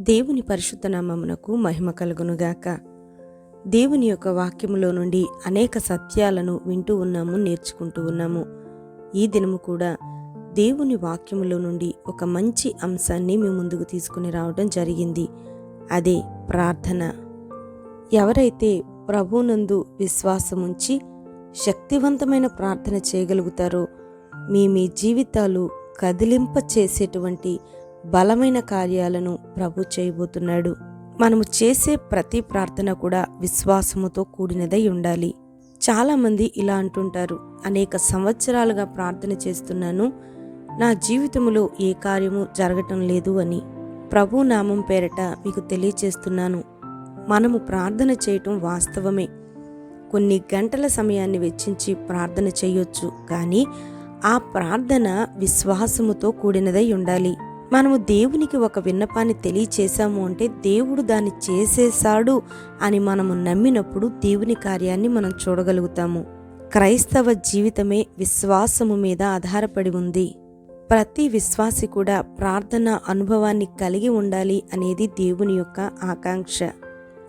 దేవుని పరిశుద్ధ నామమునకు మహిమ కలుగునుగాక. దేవుని యొక్క వాక్యములో నుండి అనేక సత్యాలను వింటూ ఉన్నాము నేర్చుకుంటూ ఉన్నాము. ఈ దినము కూడా దేవుని వాక్యములో నుండి ఒక మంచి అంశాన్ని మీ ముందుకు తీసుకుని రావడం జరిగింది. అదే ప్రార్థన. ఎవరైతే ప్రభునందు విశ్వాసముంచి శక్తివంతమైన ప్రార్థన చేయగలుగుతారో మీ మీ జీవితాలు కదిలింప చేసేటువంటి బలమైన కార్యాలను ప్రభు చేయబోతున్నాడు. మనము చేసే ప్రతి ప్రార్థన కూడా విశ్వాసముతో కూడినదై ఉండాలి. చాలామంది ఇలా అంటుంటారు అనేక సంవత్సరాలుగా ప్రార్థన చేస్తున్నాను నా జీవితంలో ఏ కార్యము జరగటం లేదు అని. ప్రభు నామం పేరట మీకు తెలియచేస్తున్నాను. మనము ప్రార్థన చేయటం వాస్తవమే. కొన్ని గంటల సమయాన్ని వెచ్చించి ప్రార్థన చేయొచ్చు కానీ ఆ ప్రార్థన విశ్వాసముతో కూడినదై ఉండాలి. మనము దేవునికి ఒక విన్నపాన్ని తెలియచేశాము అంటే దేవుడు దాన్ని చేసేశాడు అని మనము నమ్మినప్పుడు దేవుని కార్యాన్ని మనం చూడగలుగుతాము. క్రైస్తవ జీవితమే విశ్వాసము మీద ఆధారపడి ఉంది. ప్రతి విశ్వాసి కూడా ప్రార్థన అనుభవాన్ని కలిగి ఉండాలి అనేది దేవుని యొక్క ఆకాంక్ష.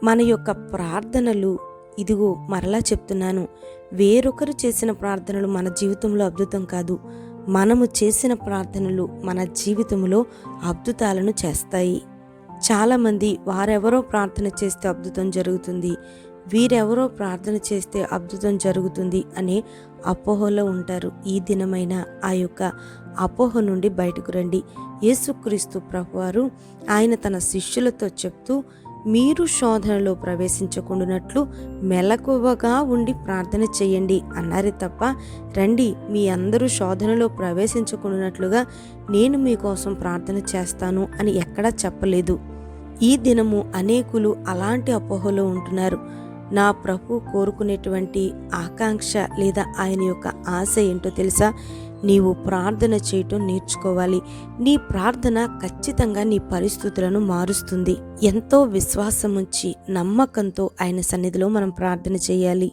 మన యొక్క ప్రార్థనలు ఇదిగో మరలా చెప్తున్నాను వేరొకరు చేసిన ప్రార్థనలు మన జీవితంలో అద్భుతం కాదు. మనము చేసిన ప్రార్థనలు మన జీవితంలో అద్భుతాలను చేస్తాయి. చాలామంది వారెవరో ప్రార్థన చేస్తే అద్భుతం జరుగుతుంది వీరెవరో ప్రార్థన చేస్తే అద్భుతం జరుగుతుంది అనే అపోహలో ఉంటారు. ఈ దినమైన ఆ యొక్క అపోహ నుండి బయటకు రండి. యేసుక్రీస్తు ప్రభువారు ఆయన తన శిష్యులతో చెప్తూ మీరు శోధనలో ప్రవేశించకుండానట్లు మెలకువగా ఉండి ప్రార్థన చేయండి అన్నారే తప్ప రండి మీ అందరూ శోధనలో ప్రవేశించకుండానట్లుగా నేను మీకోసం ప్రార్థన చేస్తాను అని ఎక్కడా చెప్పలేదు. ఈ దినము అనేకులు అలాంటి అపోహలో ఉంటున్నారు. నా ప్రభు కోరుకునేటువంటి ఆకాంక్ష లేదా ఆయన యొక్క ఆశ ఏంటో తెలుసా? నీవు ప్రార్థన చేయటం నేర్చుకోవాలి. నీ ప్రార్థన ఖచ్చితంగా నీ పరిస్థితులను మారుస్తుంది. ఎంతో విశ్వాసం ఉంచి నమ్మకంతో ఆయన సన్నిధిలో మనం ప్రార్థన చేయాలి.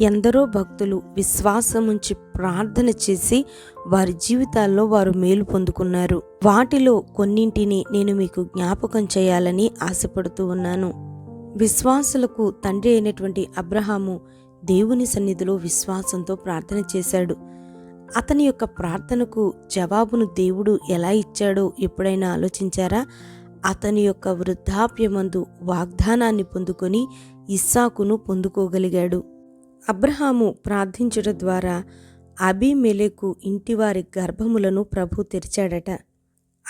ఎందరో భక్తులు విశ్వాసం ఉంచి ప్రార్థన చేసి వారి జీవితాల్లో వారు మేలు పొందుకున్నారు. వాటిలో కొన్నింటిని నేను మీకు జ్ఞాపకం చేయాలని ఆశపడుతూ ఉన్నాను. విశ్వాసులకు తండ్రి అయినటువంటి అబ్రహాము దేవుని సన్నిధిలో విశ్వాసంతో ప్రార్థన చేశాడు. అతని యొక్క ప్రార్థనకు జవాబును దేవుడు ఎలా ఇచ్చాడో ఎప్పుడైనా ఆలోచించారా? అతని యొక్క వృద్ధాప్యమందు వాగ్దానాన్ని పొందుకొని ఇస్సాకును పొందుకోగలిగాడు. అబ్రహాము ప్రార్థించడం ద్వారా అబీమెలెకు ఇంటివారి గర్భములను ప్రభు తెరిచాడట.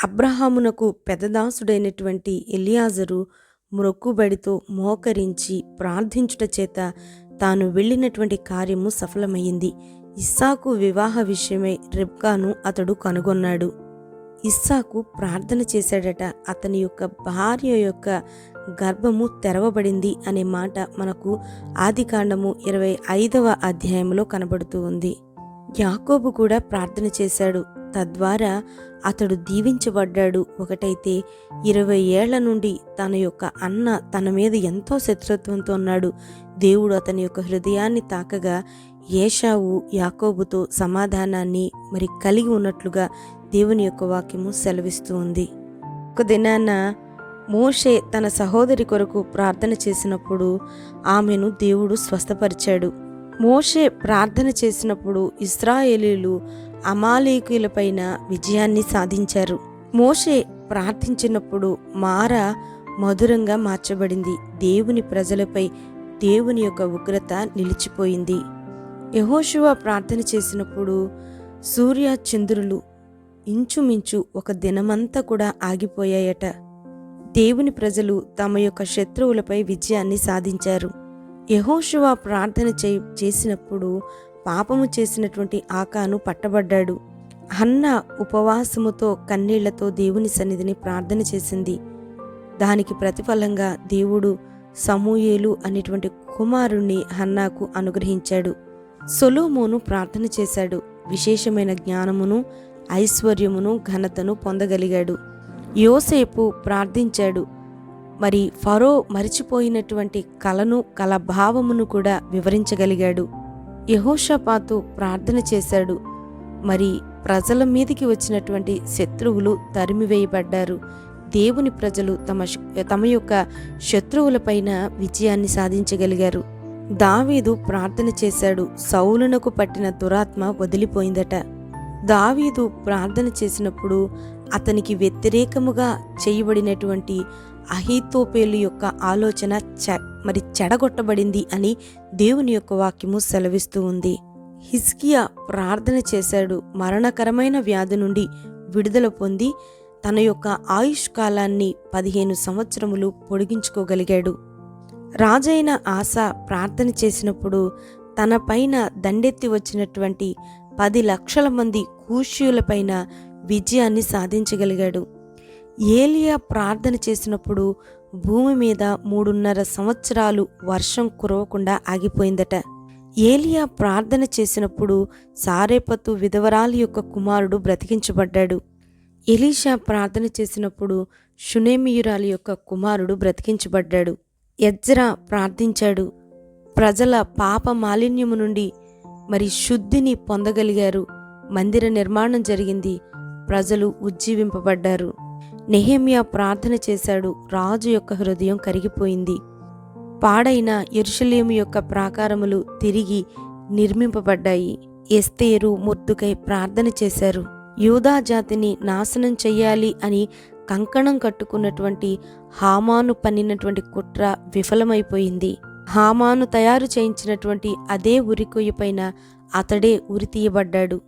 అబ్రహామునకు పెదదాసుడైనటువంటి ఎలియాజరు మ్రొక్కుబడితో మోకరించి ప్రార్థించుట చేత తాను వెళ్ళినటువంటి కార్యము సఫలమైంది ఇస్సాకు వివాహ విషయమై రిబ్కాను అతడు కనుగొన్నాడు. ఇస్సాకు ప్రార్థన చేశాడట. అతని యొక్క భార్య యొక్క గర్భము తెరవబడింది అనే మాట మనకు ఆదికాండము ఇరవై ఐదవ అధ్యాయంలో కనబడుతూ ఉంది. యాకోబు కూడా ప్రార్థన చేశాడు. తద్వారా అతడు దీవించబడ్డాడు. ఒకటైతే ఇరవై ఏళ్ళ నుండి తన యొక్క అన్న తన మీద ఎంతో శత్రుత్వంతో ఉన్నాడు. దేవుడు అతని యొక్క హృదయాన్ని తాకగా ఏషావు యాకోబుతో సమాధానాన్ని మరి కలిగి ఉన్నట్లుగా దేవుని యొక్క వాక్యము సెలవిస్తూ ఉంది. ఒక దినాన మోషే తన సహోదరి కొరకు ప్రార్థన చేసినప్పుడు ఆమెను దేవుడు స్వస్థపరిచాడు. మోషే ప్రార్థన చేసినప్పుడు ఇస్రాయేలీలు అమాలేకులపైన విజయాన్ని సాధించారు. మోషే ప్రార్థించినప్పుడు మార మధురంగా మార్చబడింది. దేవుని ప్రజలపై దేవుని యొక్క ఉగ్రత నిలిచిపోయింది. యహోశివ ప్రార్థన చేసినప్పుడు సూర్య చంద్రులు ఇంచుమించు ఒక దినమంతా కూడా ఆగిపోయాయట. దేవుని ప్రజలు తమ యొక్క శత్రువులపై విజయాన్ని సాధించారు. యహోశివ ప్రార్థన చే చేసినప్పుడు పాపము చేసినటువంటి ఆకాను పట్టబడ్డాడు. హన్న ఉపవాసముతో కన్నీళ్ళతో దేవుని సన్నిధిని ప్రార్థన చేసింది. దానికి ప్రతిఫలంగా దేవుడు సమూయేలు అనేటువంటి కుమారుణ్ణి హన్నాకు అనుగ్రహించాడు. సొలోమోను ప్రార్థన చేశాడు. విశేషమైన జ్ఞానమును ఐశ్వర్యమును ఘనతను పొందగలిగాడు. యోసేపు ప్రార్థించాడు. మరి ఫరో మరిచిపోయినటువంటి కలను కల భావమును కూడా వివరించగలిగాడు. యహోషపాతు ప్రార్థన చేశాడు. మరి ప్రజల మీదికి వచ్చినటువంటి శత్రువులు తరిమివేయబడ్డారు. దేవుని ప్రజలు తమ తమ యొక్క శత్రువులపైన విజయాన్ని సాధించగలిగారు. దావీదు ప్రార్థన చేశాడు. సౌలునకు పట్టిన దురాత్మ వదిలిపోయిందట. దావీదు ప్రార్థన చేసినప్పుడు అతనికి వ్యతిరేకముగా చేయబడినటువంటి అహితోపేలు యొక్క ఆలోచన చె మరి చెడగొట్టబడింది అని దేవుని యొక్క వాక్యము సెలవిస్తూ ఉంది. హిస్కియా ప్రార్థన చేశాడు. మరణకరమైన వ్యాధి నుండి విడుదల పొంది తన యొక్క ఆయుష్ కాలాన్ని పదిహేను సంవత్సరములు పొడిగించుకోగలిగాడు. రాజైన ఆశ ప్రార్థన చేసినప్పుడు తనపైన దండెత్తి వచ్చినటువంటి పది లక్షల మంది కూష్యులపైన విజయాన్ని సాధించగలిగాడు. ఏలియా ప్రార్థన చేసినప్పుడు భూమి మీద మూడున్నర సంవత్సరాలు వర్షం కురవకుండా ఆగిపోయిందట. ఏలియా ప్రార్థన చేసినప్పుడు సారేపతు విధవరాలి యొక్క కుమారుడు బ్రతికించబడ్డాడు. ఎలీషా ప్రార్థన చేసినప్పుడు షునేమియురాలి యొక్క కుమారుడు బ్రతికించబడ్డాడు. ఎజ్రా ప్రార్థించాడు. ప్రజల పాప మాలిన్యము నుండి మరి శుద్ధిని పొందగలిగారు. మందిర నిర్మాణం జరిగింది. ప్రజలు ఉజ్జీవింపబడ్డారు. నెహేమియా ప్రార్థన చేశాడు. రాజు యొక్క హృదయం కరిగిపోయింది. పాడైన ఎరుషలేము యొక్క ప్రాకారములు తిరిగి నిర్మింపబడ్డాయి. ఎస్తేరు ముర్దుకై ప్రార్థన చేశారు. యూదా జాతిని నాశనం చెయ్యాలి అని కంకణం కట్టుకున్నటువంటి హామాను పన్నినటువంటి కుట్ర విఫలమైపోయింది. హామాను తయారు చేయించినటువంటి అదే ఉరికొయ్య పైన అతడే ఉరి తీయబడ్డాడు.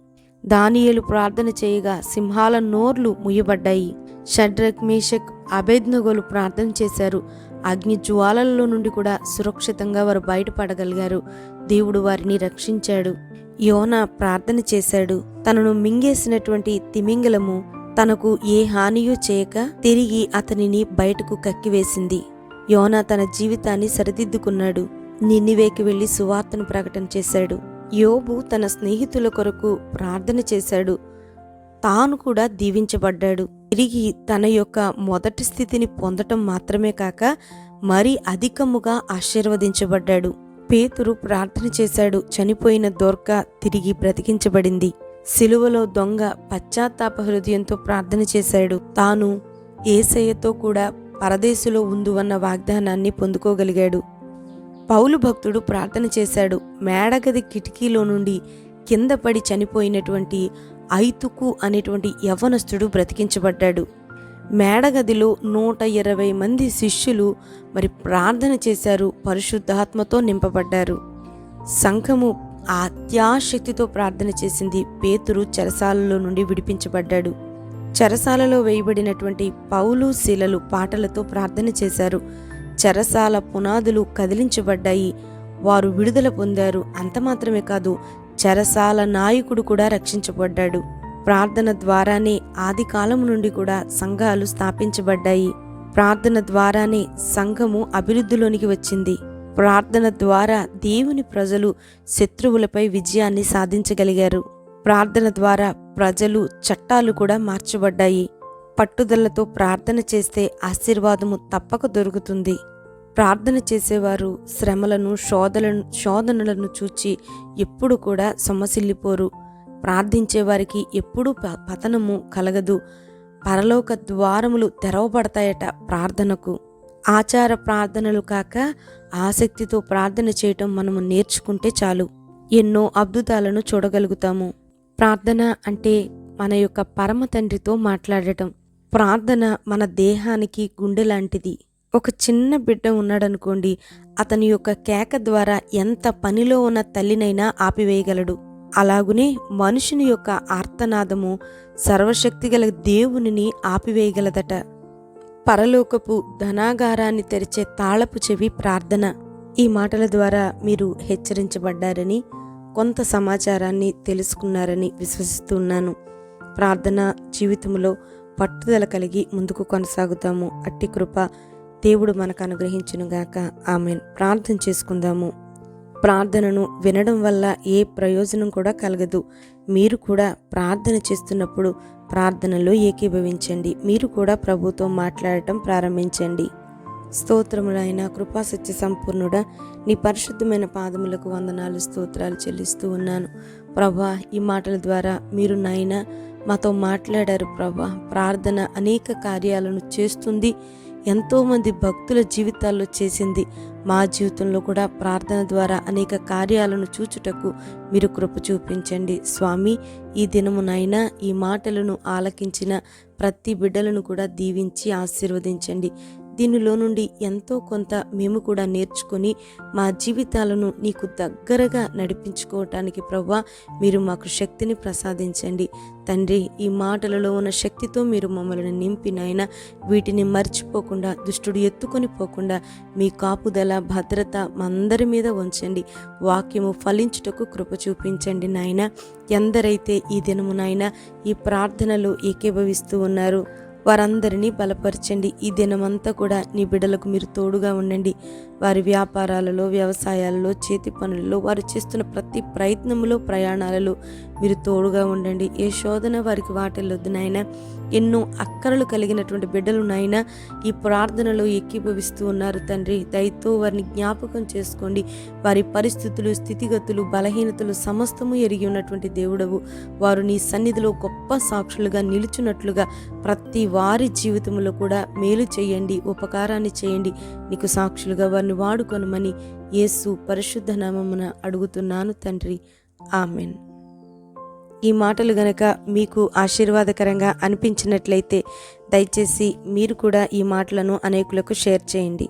దానియలు ప్రార్థన చేయగా సింహాల నోర్లు ముయ్యబడ్డాయి. షడ్రక్ మేషక్ అభేజ్ఞగోలు ప్రార్థన చేశారు. అగ్ని జ్వాలలలో నుండి కూడా సురక్షితంగా వారు బయటపడగలిగారు. దేవుడు వారిని రక్షించాడు. యోనా ప్రార్థన చేశాడు. తనను మింగేసినటువంటి తిమింగలము తనకు ఏ హానియూ చేయక తిరిగి అతనిని బయటకు కక్కివేసింది. యోనా తన జీవితాన్ని సరిదిద్దుకున్నాడు. నిన్నివేకి వెళ్ళి సువార్తను ప్రకటన చేశాడు. యోబు తన స్నేహితుల కొరకు ప్రార్థన చేశాడు. తాను కూడా దీవించబడ్డాడు. తిరిగి తన యొక్క మొదటి స్థితిని పొందటం మాత్రమే కాక మరీ అధికముగా ఆశీర్వదించబడ్డాడు. పేతురు ప్రార్థన చేశాడు. చనిపోయిన దొర్క తిరిగి బ్రతికించబడింది. సిలువలో దొంగ పశ్చాత్తాప హృదయంతో ప్రార్థన చేశాడు. తాను ఏసయ్యతో కూడా పరదేశులో ఉందువన్న వాగ్దానాన్ని పొందుకోగలిగాడు. పౌలు భక్తుడు ప్రార్థన చేశాడు. మేడగది కిటికీలో నుండి కింద పడి చనిపోయినటువంటి ఐతుకు అనేటువంటి యవనస్తుడు బ్రతికించబడ్డాడు. మేడగదిలో నూట ఇరవై మంది శిష్యులు మరి ప్రార్థన చేశారు. పరిశుద్ధాత్మతో నింపబడ్డారు. సంఘము అత్యాశక్తితో ప్రార్థన చేసింది పేతురు చెరసాలలో నుండి విడిపించబడ్డాడు. చెరసాలలో వేయబడినటువంటి పౌలు శిలలు పాటలతో ప్రార్థన చేశారు. చెరసాల పునాదులు కదిలించబడ్డాయి. వారు విడుదల పొందారు. అంత మాత్రమే కాదు చెరసాల నాయకుడు కూడా రక్షించబడ్డాడు. ప్రార్థన ద్వారానే ఆది కాలం నుండి కూడా సంఘాలు స్థాపించబడ్డాయి. ప్రార్థన ద్వారానే సంఘము అభివృద్ధిలోనికి వచ్చింది. ప్రార్థన ద్వారా దేవుని ప్రజలు శత్రువులపై విజయాన్ని సాధించగలిగారు. ప్రార్థన ద్వారా ప్రజలు చట్టాలు కూడా మార్చబడ్డాయి. పట్టుదలతో ప్రార్థన చేస్తే ఆశీర్వాదము తప్పక దొరుకుతుంది. ప్రార్థన చేసేవారు శ్రమలను శోధలను శోధనలను చూచి ఎప్పుడు కూడా సొమ్మసిల్లిపోరు ప్రార్థించేవారికి ఎప్పుడూ ప- పతనము కలగదు. పరలోక ద్వారములు తెరవబడతాయట ప్రార్థనకు. ఆచార ప్రార్థనలు కాక ఆసక్తితో ప్రార్థన చేయటం మనము నేర్చుకుంటే చాలు. ఎన్నో అద్భుతాలను చూడగలుగుతాము. ప్రార్థన అంటే మన యొక్క పరమ తండ్రితో మాట్లాడటం. ప్రార్థన మన దేహానికి గుండె లాంటిది. ఒక చిన్న బిడ్డ ఉన్నాడనుకోండి అతని యొక్క కేక ద్వారా ఎంత పనిలో ఉన్న తల్లినైనా ఆపివేయగలడు. అలాగునే మనుషుని యొక్క ఆర్తనాదము సర్వశక్తిగల దేవునిని ఆపివేయగలదట. పరలోకపు ధనాగారాన్ని తెరిచే తాళపు చెవి ప్రార్థన. ఈ మాటల ద్వారా మీరు హెచ్చరించబడ్డారని కొంత సమాచారాన్ని తెలుసుకున్నారని విశ్వసిస్తున్నాను ప్రార్థన జీవితంలో పట్టుదల కలిగి ముందుకు కొనసాగుతాము. అట్టి కృప దేవుడు మనకు అనుగ్రహించునుగాక ఆమె ప్రార్థన చేసుకుందాము. ప్రార్థనను వినడం వల్ల ఏ ప్రయోజనం కూడా కలగదు. మీరు కూడా ప్రార్థన చేస్తున్నప్పుడు ప్రార్థనలో ఏకీభవించండి. మీరు కూడా ప్రభుతో మాట్లాడటం ప్రారంభించండి. స్తోత్రములైన కృపా సత్య సంపూర్ణుడా నీ పరిశుద్ధమైన పాదములకు వందనాలు స్తోత్రాలు చెల్లిస్తూ ఉన్నాను. ప్రభా ఈ మాటల ద్వారా మీరు నాయన మాతో మాట్లాడారు ప్రభా. ప్రార్థన అనేక కార్యాలను చేస్తుంది. ఎంతోమంది భక్తుల జీవితాల్లో చేసింది. మా జీవితంలో కూడా ప్రార్థన ద్వారా అనేక కార్యాలను చూచుటకు మీరు కృప చూపించండి. స్వామి ఈ దినమునైనా ఈ మాటలను ఆలకించిన ప్రతి బిడ్డలను కూడా దీవించి ఆశీర్వదించండి. దీనిలో నుండి ఎంతో కొంత మేము కూడా నేర్చుకొని మా జీవితాలను నీకు దగ్గరగా నడిపించుకోవటానికి ప్రవ్వా మీరు మాకు శక్తిని ప్రసాదించండి. తండ్రి ఈ మాటలలో ఉన్న శక్తితో మీరు మమ్మల్ని నింపినాయన వీటిని మర్చిపోకుండా దుష్టుడు ఎత్తుకొని పోకుండా మీ కాపుదల భద్రత మా అందరి మీద ఉంచండి. వాక్యము ఫలించుటకు కృప చూపించండి నాయన. ఎందరైతే ఈ దినము నాయన ఈ ప్రార్థనలు ఏకీభవిస్తూ ఉన్నారు. వారందరినీ బలపరచండి. ఈ దినమంతా కూడా నీ బిడ్డలకు మీరు తోడుగా ఉండండి. వారి వ్యాపారాలలో వ్యవసాయాలలో చేతి పనులలో వారు చేస్తున్న ప్రతి ప్రయత్నములో ప్రయాణాలలో మీరు తోడుగా ఉండండి. ఏ శోధన వారికి వాటిల్లొద్దు నాయన. ఎన్నో అక్కరలు కలిగినటువంటి బిడ్డలు నాయన ఈ ప్రార్థనలో ఎక్కిభవిస్తూ ఉన్నారు తండ్రి. దయతో వారిని జ్ఞాపకం చేసుకోండి. వారి పరిస్థితులు స్థితిగతులు బలహీనతలు సమస్తము ఎరిగి ఉన్నటువంటి దేవుడవు. వారు నీ సన్నిధిలో గొప్ప సాక్షులుగా నిలుచున్నట్లుగా ప్రతి వారి జీవితంలో కూడా మేలు చేయండి ఉపకారాన్ని చేయండి. నీకు సాక్షులుగా వారిని వాడుకొనమని యేసు పరిశుద్ధ నామమున అడుగుతున్నాను తండ్రి. ఆమెన్. ఈ మాటలు గనక మీకు ఆశీర్వాదకరంగా అనిపించినట్లయితే దయచేసి మీరు కూడా ఈ మాటలను అనేకులకు షేర్ చేయండి.